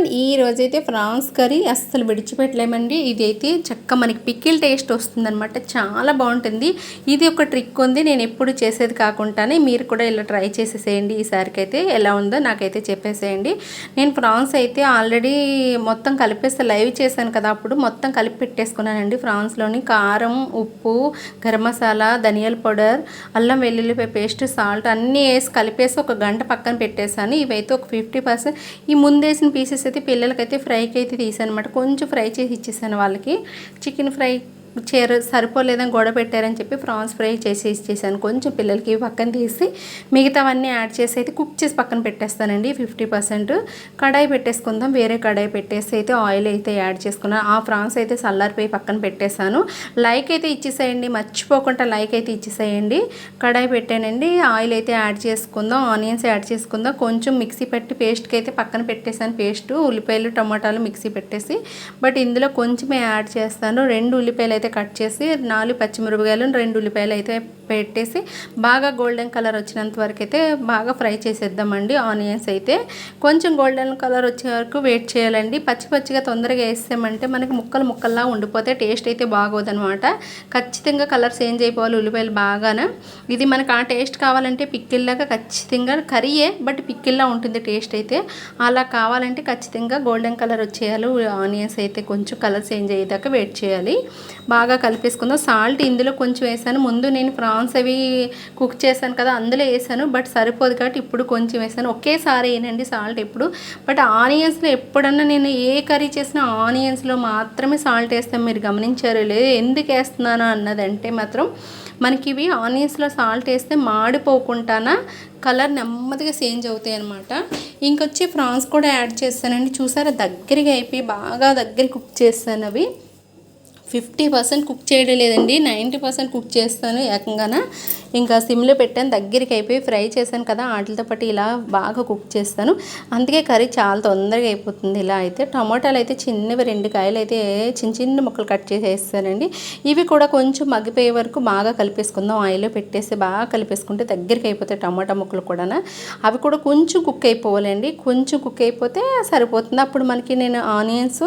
And ఈ రోజైతే prawns curry అస్సలు విడిచిపెట్టలేమండి. ఇదైతే చక్క మనకి పికిల్ టేస్ట్ వస్తుందన్నమాట. చాలా బాగుంటుంది. ఇది ఒక ట్రిక్ ఉంది. నేను ఎప్పుడు చేసేది కాకుండానే మీరు కూడా ఇలా ట్రై చేసేసేయండి. ఈసారికి అయితే ఎలా ఉందో నాకైతే చెప్పేసేయండి. నేను ఫ్రాన్స్ అయితే ఆల్రెడీ మొత్తం కలిపేస్తే లైవ్ చేశాను కదా. అప్పుడు మొత్తం కలిపి పెట్టేసుకున్నానండి ఫ్రాన్స్లోని. కారం ఉప్పు గరం మసాలా ధనియాల పౌడర్ అల్లం వెల్లుల్లిపాయ పేస్ట్ సాల్ట్ అన్నీ వేసి కలిపేసి ఒక గంట పక్కన పెట్టేశాను. ఇవైతే ఒక ఫిఫ్టీ పర్సెంట్. ఈ ముందేసిన పీసెస్ అయితే పిల్లలకైతే ఫ్రైకి అయితే తీసాను అనమాట కొంచెం ఫ్రై చేసి ఇచ్చేసాను వాళ్ళకి. చికెన్ ఫ్రై చేర సరిపోలేదని గొడవ పెట్టారని చెప్పి ప్రాన్స్ ఫ్రై చేసి ఇచ్చేసాను. కొంచెం పిల్లలకి పక్కన తీసి మిగతావన్నీ యాడ్ చేసి అయితే కుక్ చేసి పక్కన పెట్టేస్తానండి ఫిఫ్టీ పర్సెంట్. కడాయి పెట్టేసుకుందాం. వేరే కడాయి పెట్టేసి అయితే ఆయిల్ అయితే యాడ్ చేసుకున్నాను ఆ ఫ్రాన్స్ అయితే సల్లారిపోయి పక్కన పెట్టేశాను. లైక్ అయితే ఇచ్చేసేయండి. మర్చిపోకుండా లైక్ అయితే ఇచ్చేసేయండి. కడాయి పెట్టానండి. ఆయిల్ అయితే యాడ్ చేసుకుందాం. ఆనియన్స్ యాడ్ చేసుకుందాం. కొంచెం మిక్సీ పెట్టి పేస్ట్కి అయితే పక్కన పెట్టేశాను. పేస్ట్ ఉల్లిపాయలు టమాటాలు మిక్సీ పెట్టేసి. బట్ ఇందులో కొంచెమే యాడ్ చేస్తాను. రెండు ఉల్లిపాయలు అయితే కట్ చేసి నాలుగు పచ్చిమిరపకాయలు రెండు ఉల్లిపాయలు అయితే పెట్టేసి బాగా గోల్డెన్ కలర్ వచ్చినంత వరకు అయితే బాగా ఫ్రై చేసేద్దామండి. ఆనియన్స్ అయితే కొంచెం గోల్డెన్ కలర్ వచ్చే వరకు వెయిట్ చేయాలండి. పచ్చి పచ్చిగా తొందరగా వేసామంటే మనకి ముక్కలు ముక్కల్లా ఉండిపోతే టేస్ట్ అయితే బాగోదనమాట. ఖచ్చితంగా కలర్ చేంజ్ అయిపోవాలి ఉల్లిపాయలు బాగానే. ఇది మనకు ఆ టేస్ట్ కావాలంటే పిక్కిల్లాగా ఖచ్చితంగా కర్రీయే బట్ పిక్కిల్లా ఉంటుంది టేస్ట్ అయితే. అలా కావాలంటే ఖచ్చితంగా గోల్డెన్ కలర్ వచ్చేయాలి. ఆనియన్స్ అయితే కొంచెం కలర్ చేంజ్ అయ్యేదాకా వెయిట్ చేయాలి. బాగా కలిపేసుకుందాం. సాల్ట్ ఇందులో కొంచెం వేసాను. ముందు నేను ప్రాన్స్ అవి కుక్ చేశాను కదా అందులో వేసాను. బట్ సరిపోదు కాబట్టి ఇప్పుడు కొంచెం వేసాను. ఒకేసారి వేయనండి సాల్ట్ ఎప్పుడు. బట్ ఆనియన్స్లో ఎప్పుడన్నా నేను ఏ కర్రీ చేసినా ఆనియన్స్లో మాత్రమే సాల్ట్ వేస్తాను. మీరు గమనించారు లేదు ఎందుకు వేస్తున్నాను అన్నదంటే మాత్రం మనకి ఇవి ఆనియన్స్లో సాల్ట్ వేస్తే మాడిపోకుండానా కలర్ నెమ్మదిగా చేంజ్ అవుతాయి అనమాట ఇంకొచ్చి ఫ్రాన్స్ కూడా యాడ్ చేస్తానండి. చూసారా దగ్గరగా అయిపోయి బాగా దగ్గర కుక్ చేస్తాను అవి. ఫిఫ్టీ పర్సెంట్ కుక్ చేయడం లేదండి నైంటీ పర్సెంట్ కుక్ చేస్తాను ఏకంగాన. ఇంకా సిమ్లో పెట్టాను దగ్గరికి అయిపోయి ఫ్రై చేశాను కదా వాటితో పాటు ఇలా బాగా కుక్ చేస్తాను. అందుకే కర్రీ చాలా తొందరగా అయిపోతుంది ఇలా అయితే. టమాటాలు అయితే చిన్నవి రెండు కాయలు అయితే చిన్న చిన్న ముక్కలు కట్ చేసి వేస్తానండి ఇవి కూడా కొంచెం మగ్గిపోయే వరకు బాగా కలిపేసుకుందాం. ఆయిల్లో పెట్టేసి బాగా కలిపేసుకుంటే దగ్గరికి అయిపోతాయి టమాటా ముక్కలు కూడా అవి కూడా కొంచెం కుక్ అయిపోవాలండి. కొంచెం కుక్ అయిపోతే సరిపోతుంది. అప్పుడు మనకి నేను ఆనియన్స్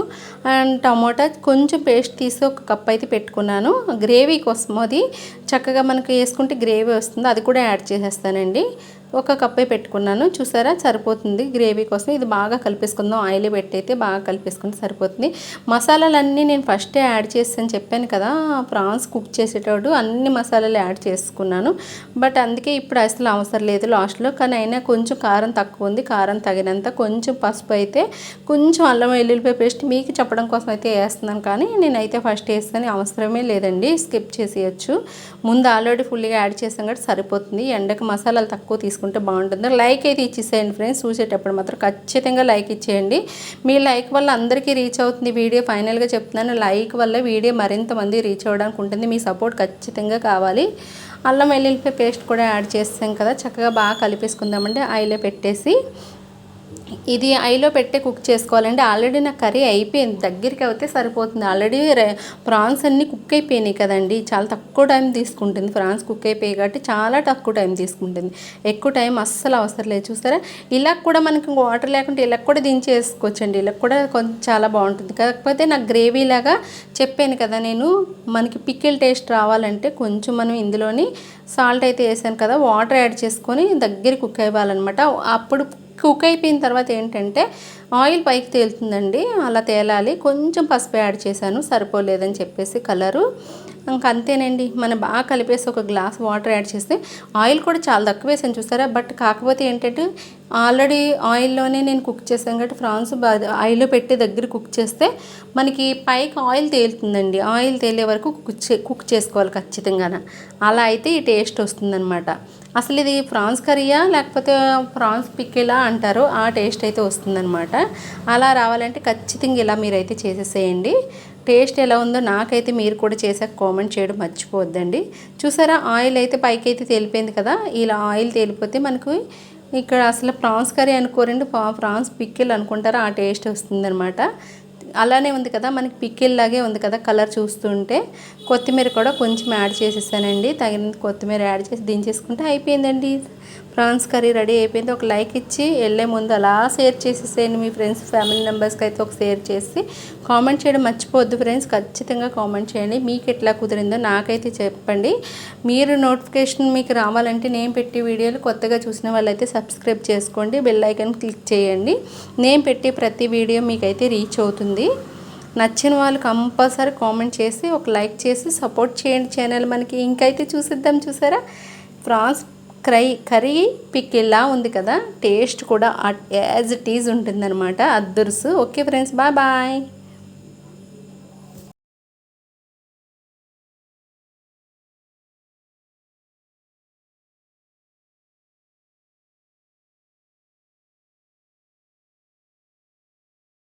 అండ్ టమాటా కొంచెం పేస్ట్ తీసి ఒక కప్ అయితే పెట్టుకున్నాను. గ్రేవీ కోసం అది. చక్కగా మనకి వేసుకుంటే గ్రేవీ వస్తుంది అది కూడా యాడ్ చేసేస్తానండి. ఒక కప్పే పెట్టుకున్నాను. చూసారా? సరిపోతుంది. గ్రేవీ కోసం ఇది బాగా కలిపేసుకుందాం. ఆయిల్ పెట్టి అయితే బాగా కలిపేసుకుంటే సరిపోతుంది. మసాలాలన్నీ నేను ఫస్టే యాడ్ చేస్తాను చెప్పాను కదా. ప్రాన్స్ కుక్ చేసేటప్పుడు అన్ని మసాలాలు యాడ్ చేసుకున్నాను. బట్ అందుకే ఇప్పుడు అసలు అవసరం లేదు లాస్ట్లో. కానీ అయినా కొంచెం కారం తక్కువ ఉంది. కారం తగినంత కొంచెం పసుపు అయితే కొంచెం అల్లం వెల్లుల్లిపాయ పేస్ట్ మీకు చెప్పడం కోసం అయితే వేస్తున్నాను. కానీ నేనైతే ఫస్ట్ వేస్తాను అవసరమే లేదండి. స్కిప్ చేసేయచ్చు. ముందు ఆల్రెడీ ఫుల్గా యాడ్ చేసాం కాబట్టి సరిపోతుంది. ఎండకు మసాలాలు తక్కువ తీసుకు చేసుకుంటే బాగుంటుంది. లైక్ అయితే ఇచ్చేసేయండి ఫ్రెండ్స్ చూసేటప్పుడు మాత్రం ఖచ్చితంగా లైక్ ఇచ్చేయండి. మీ లైక్ వల్ల అందరికీ రీచ్ అవుతుంది వీడియో. ఫైనల్గా చెప్తున్నాను లైక్ వల్ల వీడియో మరింత మంది రీచ్ అవ్వడానికి ఉంటుంది. మీ సపోర్ట్ ఖచ్చితంగా కావాలి. అల్లం వెల్లుల్లిపాయ పేస్ట్ కూడా యాడ్ చేస్తాం కదా. చక్కగా బాగా కలిపేసుకుందామంటే ఆయిల్లో పెట్టేసి ఇది ఐలో పెట్టి కుక్ చేసుకోవాలండి. ఆల్రెడీ నా కర్రీ అయిపోయింది. దగ్గరికి అయితే సరిపోతుంది. ఆల్రెడీ ప్రాన్స్ అన్నీ కుక్ అయిపోయినాయి కదండి. చాలా తక్కువ టైం తీసుకుంటుంది. ప్రాన్స్ కుక్ అయిపోయాయి కాబట్టి చాలా తక్కువ టైం తీసుకుంటుంది. ఎక్కువ టైం అస్సలు అవసరం లేదు. చూసారా? ఇలా కూడా మనకి వాటర్ లేకుంటే ఇలా కూడా దించేసుకోవచ్చండి. ఇలా కూడా కొంచెం చాలా బాగుంటుంది. కాకపోతే నాకు గ్రేవీ లాగా చెప్పాను కదా నేను. మనకి పికిల్ టేస్ట్ రావాలంటే కొంచెం మనం ఇందులోని సాల్ట్ అయితే వేసాను కదా. వాటర్ యాడ్ చేసుకొని దగ్గర కుక్ అవ్వాలన్నమాట. అప్పుడు కుక్ అయిపోయిన తర్వాత ఏంటంటే ఆయిల్ పైకి తేలుతుందండి. అలా తేలాలి. కొంచెం పసుపు యాడ్ చేశాను. సరిపోలేదని చెప్పేసి కలరు. ఇంకా అంతేనండి. మనం బాగా కలిపేసి ఒక గ్లాస్ వాటర్ యాడ్ చేస్తే ఆయిల్ కూడా చాలా తక్కువ వేసాను చూసారా? బట్ కాకపోతే ఏంటంటే ఆల్రెడీ ఆయిల్లోనే నేను కుక్ చేశాను కాబట్టి ఫ్రాన్స్ ఆయిల్లో పెట్టి దగ్గర కుక్ చేస్తే మనకి పైకి ఆయిల్ తేలుతుందండి. ఆయిల్ తేలే వరకు కుక్ చే కుక్ చేసుకోవాలి ఖచ్చితంగా అలా అయితే ఈ టేస్ట్ వస్తుందన్నమాట. అసలు ఇది ఫ్రాన్స్ కర్రీయా లేకపోతే ఫ్రాన్స్ పిక్కిలా అంటారు ఆ టేస్ట్ అయితే వస్తుందన్నమాట. అలా రావాలంటే ఖచ్చితంగా ఇలా మీరైతే చేసేసేయండి. టేస్ట్ ఎలా ఉందో నాకైతే మీరు కూడా చేసాక కామెంట్ చేయడం మర్చిపోవద్దండి. చూసారా ఆయిల్ అయితే పైకి అయితే తేలిపోయింది కదా ఇలా ఆయిల్ తేలిపోతే మనకు ఇక్కడ అసలు ప్రాన్స్ కర్రీ అనుకోరండి ప్రాన్స్ పిక్కిల్ అనుకుంటారా ఆ టేస్ట్ వస్తుందన్నమాట. అలానే ఉంది కదా మనకి పిక్కిల్లాగే ఉంది కదా కలర్ చూస్తుంటే. కొత్తిమీర కూడా కొంచెం యాడ్ చేసేసానండి. తగిన కొత్తిమీర యాడ్ చేసి దించేసుకుంటే అయిపోయిందండి. ప్రాన్స్ కర్రీ రెడీ అయిపోయింది. ఒక లైక్ ఇచ్చి వెళ్ళే ముందు అలా షేర్ చేసేసేయండి మీ ఫ్రెండ్స్ ఫ్యామిలీ మెంబర్స్కి అయితే ఒక షేర్ చేసి. కామెంట్ చేయడం మర్చిపోవద్దు ఫ్రెండ్స్ ఖచ్చితంగా కామెంట్ చేయండి. మీకు ఎట్లా కుదిరిందో నాకైతే చెప్పండి. మీరు నోటిఫికేషన్ మీకు రావాలంటే నేను పెట్టి వీడియోలు కొత్తగా చూసిన వాళ్ళైతే సబ్స్క్రైబ్ చేసుకోండి. బెల్ ఐకాన్ క్లిక్ చేయండి. నేను పెట్టే ప్రతి వీడియో మీకైతే రీచ్ అవుతుంది. నచ్చిన వాళ్ళు కంపల్సరీ కామెంట్ చేసి ఒక లైక్ చేసి సపోర్ట్ చేయండి ఛానల్ మనకి. ఇంకైతే చూసిద్దాం చూసారా? ప్రాన్స్ క్రై కర్రీ పిక్కిల్లా ఉంది కదా టేస్ట్ కూడా యాజ్ ఇట్ ఈజ్ ఉంటుందన్నమాట. అద్దరుసు ఓకే ఫ్రెండ్స్ బాయ్ బాయ్